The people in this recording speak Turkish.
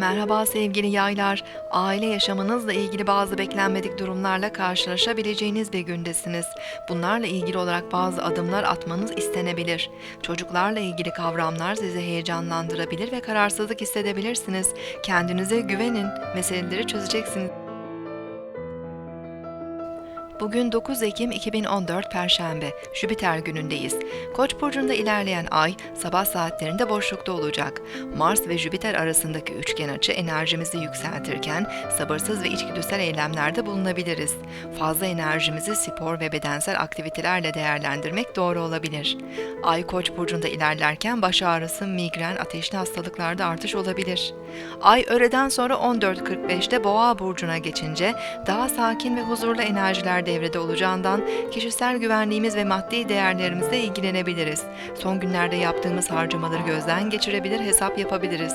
Merhaba sevgili yaylar. Aile yaşamınızla ilgili bazı beklenmedik durumlarla karşılaşabileceğiniz bir gündesiniz. Bunlarla ilgili olarak bazı adımlar atmanız istenebilir. Çocuklarla ilgili kavramlar sizi heyecanlandırabilir ve kararsızlık hissedebilirsiniz. Kendinize güvenin, meseleleri çözeceksiniz. Bugün 9 Ekim 2014 Perşembe, Jüpiter günündeyiz. Koç burcunda ilerleyen ay sabah saatlerinde boşlukta olacak. Mars ve Jüpiter arasındaki üçgen açı enerjimizi yükseltirken sabırsız ve içgüdüsel eylemlerde bulunabiliriz. Fazla enerjimizi spor ve bedensel aktivitelerle değerlendirmek doğru olabilir. Ay Koç burcunda ilerlerken baş ağrısı, migren, ateşli hastalıklarda artış olabilir. Ay öğleden sonra 14.45'te Boğa burcuna geçince daha sakin ve huzurlu enerjiler devrede olacağından kişisel güvenliğimiz ve maddi değerlerimizle ilgilenebiliriz. Son günlerde yaptığımız harcamaları gözden geçirebilir, hesap yapabiliriz.